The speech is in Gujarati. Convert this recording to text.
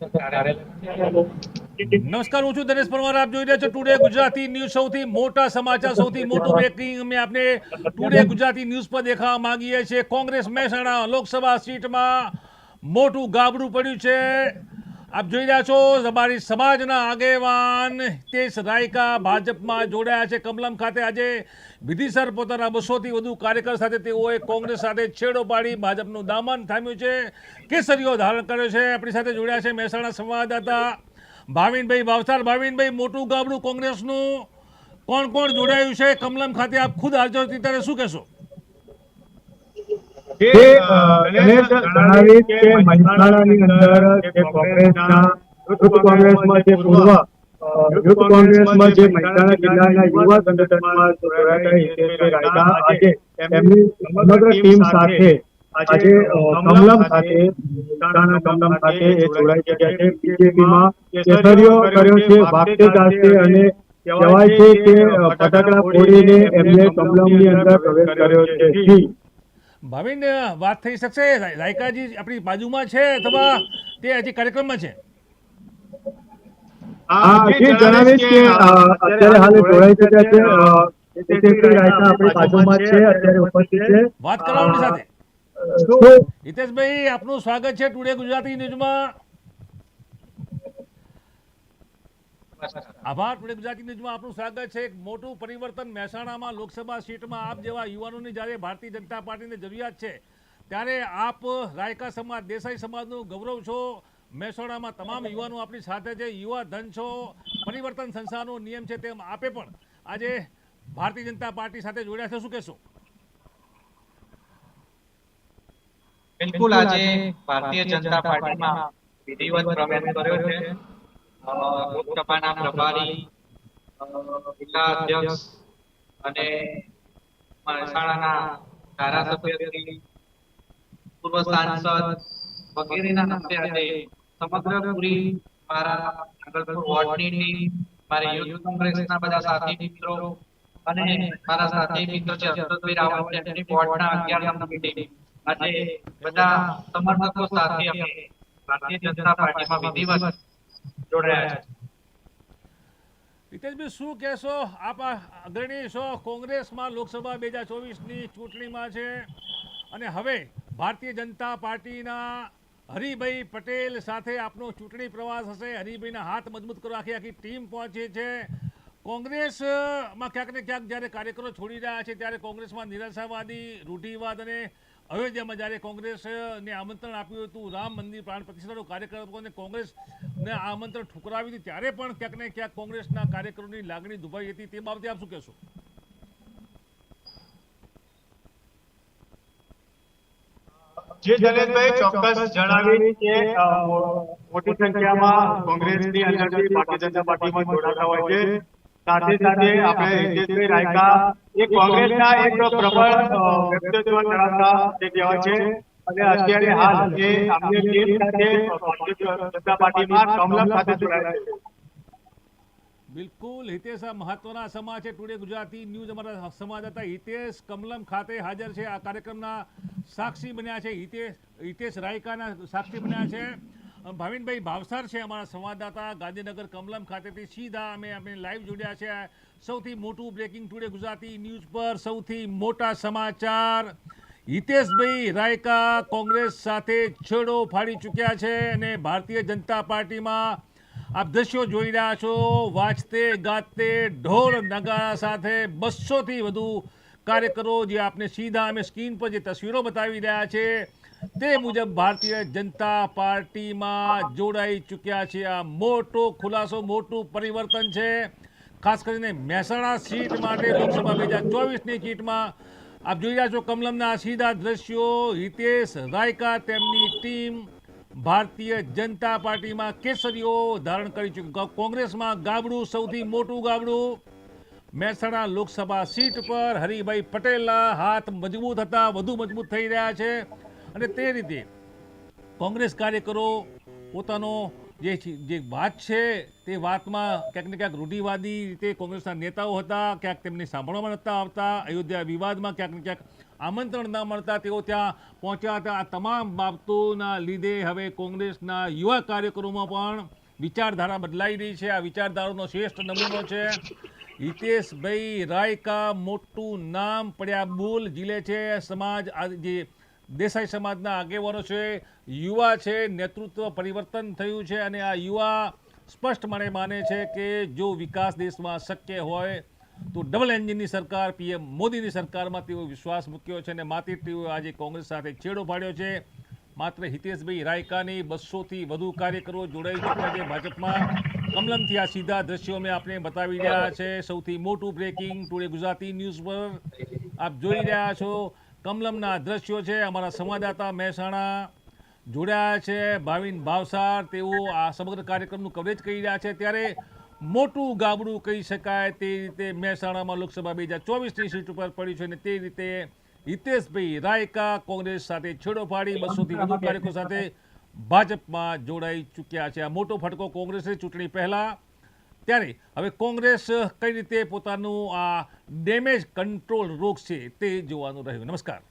નમસ્કાર, હું છું દિનેશ પરમાર. આપ જોઈ રહ્યા છો ટુડે ગુજરાતી ન્યૂઝ સૌથી મોટા સમાચાર, સૌથી મોટું બ્રેકિંગ અમે આપને ટુડે ગુજરાતી ન્યૂઝ પર દેખાવા માંગીએ છીએ. કોંગ્રેસ મહેસાણા લોકસભા સીટમાં મોટું ગાબડું પડ્યું છે. આપ જોઈ રહ્યા છો તમારી સમાજના આગેવાન હિતેશ રાયકા ભાજપમાં જોડાયા છે કમલમ ખાતે. આજે વિધિસર પોતાના બસોથી વધુ કાર્યકર સાથે તેઓએ કોંગ્રેસ સાથે છેડો પાડી ભાજપનું દામન થામ્યું છે. કેસરીઓ ધારણ કર્યો છે. આપણી સાથે જોડ્યા છે મહેસાણા સંવાદદાતા ભાવિનભાઈ ભાવસાર. ભાવિનભાઈ, મોટું ગાબડું કોંગ્રેસનું કોણ કોણ જોડાયું છે? કમલમ ખાતે આપ ખુદ હાજર ત્યારે શું કહેશો? જે જણાવીશ કે મહેસાણાની અંદર જે કોંગ્રેસના યુથ કોંગ્રેસમાં જે પૂર્વ યુથ કોંગ્રેસમાં જે મહેસાણા જિલ્લાના યુવા સંગઠનમાં જોડાયેલા હિતેશભાઈ રાયકા આજે એમની સમગ્ર ટીમ સાથે આજે કમલમ ખાતે મહેસાણા કમલમ ખાતે એ જોડાઈ ચૂક્યા છે. બીજેપીમાં કેસરીઓ કર્યો છે વાગતે ગાજતે અને કહેવાય છે કે ફટાકડા ફોડીને એમને કમલમની અંદર પ્રવેશ કર્યો છે. ભાવિન વાત થઈ શકશે? રાયકાજી આપણી બાજુમાં છે અથવા તે હજી કાર્યક્રમમાં છે? જણાવીશ કે અત્યારે હાલ જોડાઈ ચૂક્યા છે અ, હિતેશભાઈ રાયકા આપણી બાજુમાં છે અત્યારે ઉપસ્થિત છે. વાત કરવાની સાથે. હિતેશભાઈ આપનું સ્વાગત છે ટુડે ગુજરાતી ન્યૂઝમાં. આભાર ટુડે ગુજરાતી ન્યૂઝમાં આપનું સ્વાગત છે. એક મોટું પરિવર્તન મહેસાણામાં લોકસભા સીટમાં આપ જેવા યુવાનોની જ્યારે ભારતીય જનતા પાર્ટીને જરૂરિયાત છે, ત્યારે આપ રાયકા સમાજ, દેસાઈ સમાજનું ગૌરવ છો. મહેસાણામાં તમામ યુવાનો આપણી સાથે છે. યુવા ધન છો. પરિવર્તન સંસ્થાનો નિયમ છે તેમ આપે પણ આજે ભારતીય જનતા પાર્ટી સાથે જોડ્યા છે. શું કહેશો? બિલકુલ આજે ભારતીય જનતા પાર્ટીમાં વિધિવત પ્રવેશ કર્યો છે. લોકસભાના પ્રભારી જિલ્લા અધ્યક્ષ અને મહેસાણાના ધારાસભ્યશ્રી પૂર્વ સાંસદ વગેરેના હસ્તે આજે સમગ્ર પૂરી મારા નાગલપુર વોર્ડની ટીમ, મારી યુથ કોંગ્રેસના બધા સાથી મિત્રો અને મારા સાથી મિત્રો છે હર્ષદભાઈ રાવલ છે એમની વોર્ડના અગિયાર નંબરની આજે બધા સમર્થકો સાથે અમે ભારતીય જનતા પાર્ટીમાં વિધિવત જોડાયા છે. હિતેશભાઈ, શું કહેશો? આપ અગ્રણી છો કોંગ્રેસમાં લોકસભા બે હજાર ચોવીસની ચૂંટણીમાં છે અને હવે ભારતીય જનતા પાર્ટીના હરિભાઈ પટેલ સાથે આપનો ચૂંટણી પ્રવાસ હશે. હરિભાઈના હાથ મજબૂત કરવા આખી આખી ટીમ પહોંચી છે. કોંગ્રેસમાં ક્યાંક ને ક્યાંક જ્યારે કાર્યકરો છોડી રહ્યા છે, ત્યારે કોંગ્રેસમાં નિરાશાવાદી, રૂઢિવાદ અને અયોધ્યામાં જ્યારે કોંગ્રેસને આમંત્રણ આપ્યું હતું, રામ મંદિર પ્રાણ પ્રતિષ્ઠાનો કાર્યકરોને કોંગ્રેસને આમંત્રણ ઠુકરાવી હતી, ત્યારે પણ ક્યાંક ને ક્યાંક કોંગ્રેસના કાર્યકરોની લાગણી દુભાઈ હતી, તે બાબતે આપ શું કહેશો? જે જલેશભાઈ ચોક્કસ જણાવી કે મોટી સંખ્યામાં કોંગ્રેસની અંદરથી ભારતીય જનતા પાર્ટીમાં જોડાતા હોય છે. સાથે સાથે આપણે હિતેશભાઈ રાયકા એ કોંગ્રેસના એક પ્રબળ વ્યક્તિત્વ ધરાવતા જે કહેવાય છે. અને અત્યારે હાલ એ આપણે ટીમ સાથે ભારતીય જનતા પાર્ટીમાં કમલમ સાથે જોડાયેલા છે. બિલકુલ હિતેશ આ મહત્વના સમાજ છે. ટુડે ગુજરાતી ન્યૂઝ અમારા સંવાદદાતા હિતેશ કમલમ ખાતે હાજર છે. આ કાર્યક્રમના સાક્ષી બન્યા છે. હિતેશ હિતેશ રાયકાના સાક્ષી બન્યા છે. ભાવિનભાઈ ભાવસાર છે અમારા સંવાદદાતા ગાંધીનગર કમલમ ખાતેથી સીધા અમે આપણે લાઈવ જોડ્યા છે. સૌથી મોટું બ્રેકિંગ ટુડે ગુજરાતી ન્યૂઝ પર સૌથી મોટા સમાચાર. હિતેશભાઈ રાયકા કોંગ્રેસ સાથે છેડો ફાડી ચૂક્યા છે અને ભારતીય જનતા પાર્ટીમાં આપ દ્રશ્યો જોઈ રહ્યા છો. વાંચતે ગાતે ઢોલ નગારા સાથે બસોથી વધુ કાર્યકરો જે આપને સીધા અમે સ્ક્રીન પર જે તસવીરો બતાવી રહ્યા છે. તે મુજબ ભારતીય જનતા પાર્ટીમાં જોડાઈ ચૂક્યા છે. આ મોટો ખુલાસો, મોટું પરિવર્તન છે. ખાસ કરીને મહેસાણા સીટ માટે લોકસભા બે હજાર ચોવીસની સીટમાં આપ જોઈ રહ્યા છો કમલમના સીધા દ્રશ્યો. હિતેશ રાયકા તેમની ટીમ ભારતીય જનતા પાર્ટીમાં કેસરીઓ ધારણ કરી ચૂક્યું કોંગ્રેસમાં ગાબડું, સૌથી મોટું ગાબડું મહેસાણા લોકસભા સીટ પર. હરિભાઈ પટેલના હાથ મજબૂત હતા, વધુ મજબૂત થઈ રહ્યા છે. અને તે રીતે કોંગ્રેસ કાર્યકરો પોતાનો જે જે વાત છે તે વાતમાં ક્યાંક ને ક્યાંક રૂઢિવાદી રીતે કોંગ્રેસના નેતાઓ હતા, ક્યાંક તેમને સાંભળવામાં નહોતા આવતા, અયોધ્યા વિવાદમાં ક્યાંક ને ક્યાંક આમંત્રણ ન મળતા તેઓ ત્યાં પહોંચ્યા હતા. આ તમામ બાબતોના લીધે હવે કોંગ્રેસના યુવા કાર્યકરોમાં પણ વિચારધારા બદલાઈ રહી છે. આ વિચારધારાનો શ્રેષ્ઠ નમૂનો છે. હિતેશભાઈ રાયકા મોટું નામ પડ્યા બોલ જીલે છે. સમાજ આ જે દેસાઈ સમાજના આગેવાનો છે, યુવા છે, નેતૃત્વ પરિવર્તન થયું છે અને આ યુવા સ્પષ્ટ મને છે કે જો વિકાસ દેશમાં શક્ય હોય તો ડબલ એન્જિનની સરકાર, પીએમ મોદીની સરકારમાં તેઓ વિશ્વાસ મૂક્યો છે અને માત્ર તેઓ આજે કોંગ્રેસ સાથે છેડો પાડ્યો છે. માત્ર હિતેશભાઈ રાયકાની બસોથી વધુ કાર્યકરો જોડાઈ ચૂક્યા છે ભાજપમાં. કમલમથી આ સીધા દ્રશ્યો મેં આપને બતાવી રહ્યા છે. સૌથી મોટું બ્રેકિંગ ટુડે ગુજરાતી ન્યૂઝ પર આપ જોઈ રહ્યા છો. કમલમના દ્રશ્યો છે, અમારા સંવાદદાતા મહેસાણા જોડાયા છે, ભાવિન ભાવસાર, તેઓ આ સમગ્ર કાર્યક્રમનું કવરેજ કરી રહ્યા છે. ત્યારે મોટું ગાબડું કહી શકાય તે રીતે મહેસાણામાં લોકસભા બે હજાર ચોવીસની સીટ ઉપર પડ્યું છે અને તે રીતે હિતેશભાઈ રાયકા કોંગ્રેસ સાથે છેડો ફાડી બસોથી વધુ કાર્યકરો સાથે ભાજપમાં જોડાઈ ચૂક્યા છે. આ મોટો ફટકો કોંગ્રેસે ચૂંટણી પહેલા ત્યારે હવે કોંગ્રેસ કઈ રીતે પોતાનું આ ડેમેજ કંટ્રોલ રોગ છે તે જોવાનું રહ્યું. નમસ્કાર.